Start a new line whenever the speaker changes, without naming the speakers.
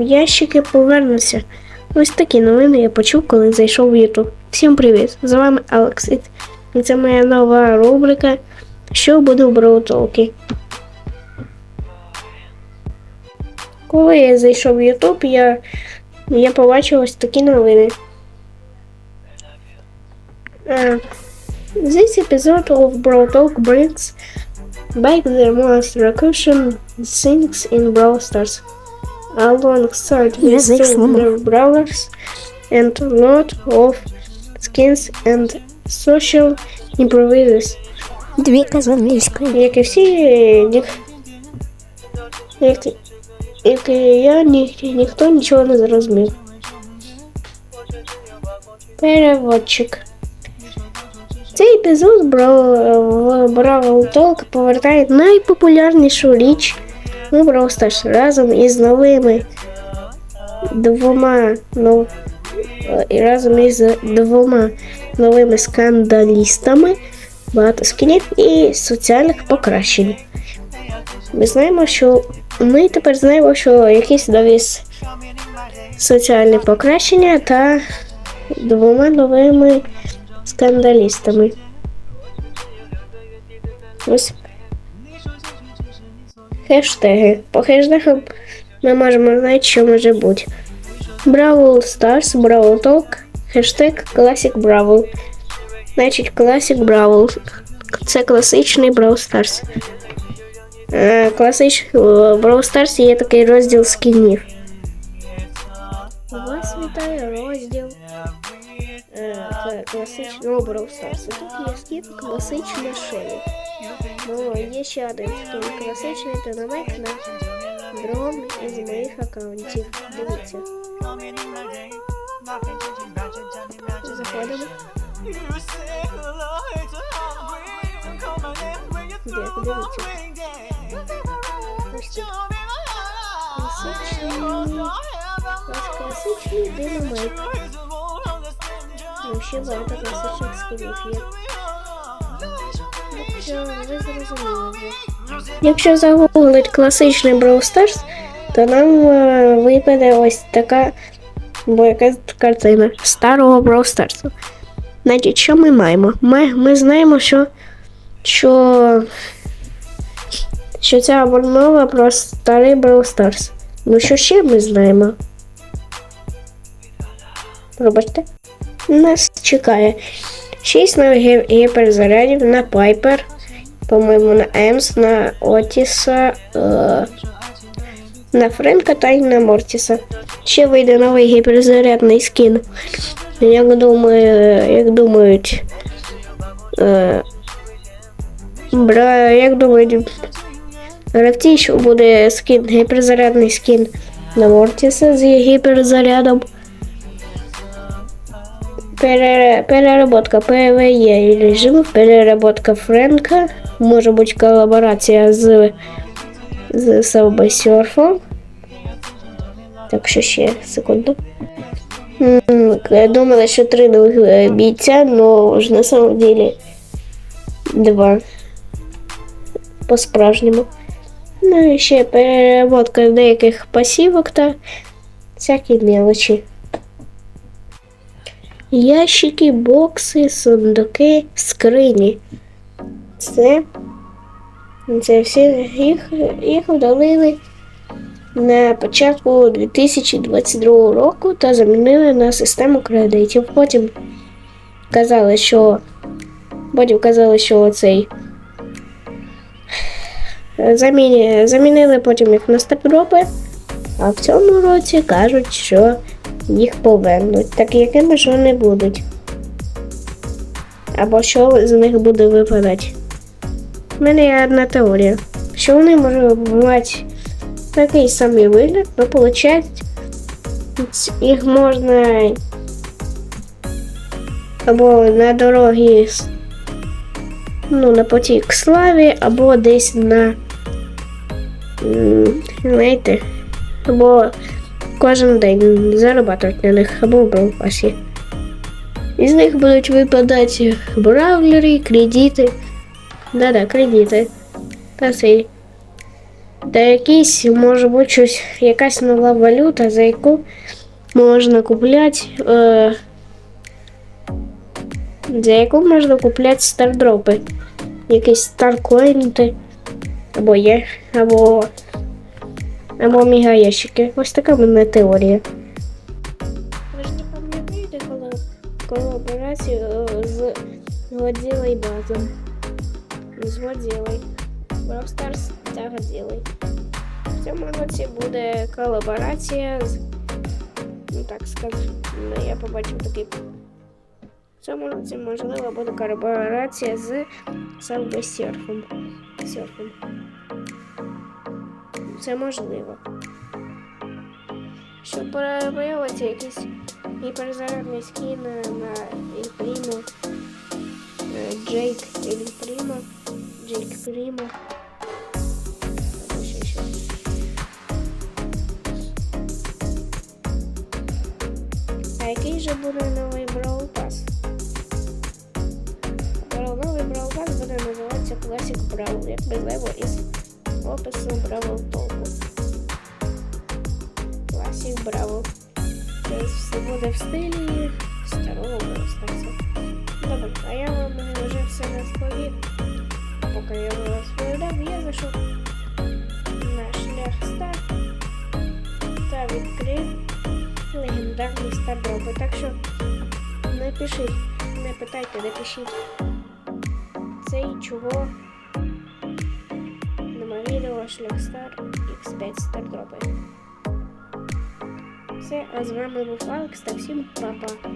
ящики повернуться. Ось такі новини я почув, коли зайшов в YouTube. Всім привіт! З вами Алекс. І- це моя нова рубрика Що буде в Браутолки. Коли я зайшов в YouTube, я, я побачив ось такі новини. Uh, this episode of Brawl Talk brings back the most recursion things in Brawl Stars. Alongside with two brawlers and lot of skins and social improvises.
Дві казанівської.
Як і всі, ні, як, як і я, ні, ніхто нічого не зрозумів. Переводчик. Цей епізод Бравл Talk повертає найпопулярнішу річ у Brawl Stars разом із новими двома нов... е, разом із двома новими скандалістами, багато скінів і соціальних покращень. Ми знаємо, що ми тепер знаємо, що якісь нові соціальні покращення та двома новими скандалістами. Ось хештеги. По хештегам ми можемо знати, що може бути. Бравл Stars, Бравл Talk, хештег Classic Бравл. Значить, Classic Бравл. Це класичний Brawl Stars. Е, Класич Brawl Stars є такий розділ скінів. Вас вітає розділ кла- класичного Brawl Stars. Тут є скін класична Шелі. Ну, є ще один скін класичний динамик на другому із моїх аккаунтів. Дивіться. Заходимо. Де, дивіться. Класичний. Ось. Ну, ще багато класичних скінів є. Якщо загуглить класичний Brawl Stars, то нам е, випаде ось така бо якась картина старого Brawl Stars. Значить, що ми маємо? Ми, ми знаємо, що, що, що ця мова про старий Brawl Stars. Ну що ще ми знаємо? Пробачте. Нас чекає 6 нових гіперзарядів на Пайпер, по-моєму, на Емс, на Отіса, е, на Френка та й на Мортіса. Ще вийде новий гіперзарядний скін. Як думаю, як думають. Е, бра, як думають гравці, що буде скін, гіперзарядний скін на Мортіса з гіперзарядом. Пере- переработка ПВЕ режимів, переработка Френка, може бути колаборація з, з Surf. Так що ще секунду. Думала, що три нових е, бійця, але ж на самом деле два. По-справжньому. Ну і ще переработка деяких пасівок та всякі мелочі. Ящики, бокси, сундуки, скрині. Це, це всі їх, їх удалили на початку 2022 року та замінили на систему кредитів. Потім казали, що потім казали, що цей замінили потім їх на степропи, а в цьому році кажуть, що їх повернуть. Так якими ж вони будуть? Або що з них буде випадати? У мене є одна теорія, що вони можуть мати такий самий вигляд, но виходить, їх можна або на дорогі, ну, на поті к славі, або десь на, знаєте, або кожен день зарабатувати на них, або в браупасі. Із них будуть випадати бравлери, кредити. Да-да, кредити. Та цей Та якийсь, може бути, щось, якась нова валюта, за яку можна купляти. Е, за яку можна купляти стардропи. Якісь старкоїнти. Або є, або. Або мігаящики. Ось така в мене теорія. Ви ж не пам'ятаєте колаборацію е, з і Базом? З Годзillою. Brawl та Годзilla. В цьому році буде колаборація з. Ну так сказати, ну, я побачив такий. В цьому році, можливо, буде колаборація з Subway Surfом. Це можливо. Щоб появилися якісь гіперзарядний скін на Ель Прімо. е, Джейк Ель Прімо. Джейк щось. А який же буде новий Brawl Pass? Новий Brawl Pass буде називатися Classic Brawl, як безлево із опису Brawl Толку. Classic Brawl. Це все буде в стилі старого Brawl Старса. Добре, а я вам вже все розповів. Поки я вас розповідав, я зайшов на шлях стар та відкрив легендарні стардропи. Так що не не питайте, не. Це і чого на відео шлях стар X5 стардропи. Все, а з вами був Алекс та всім па-па.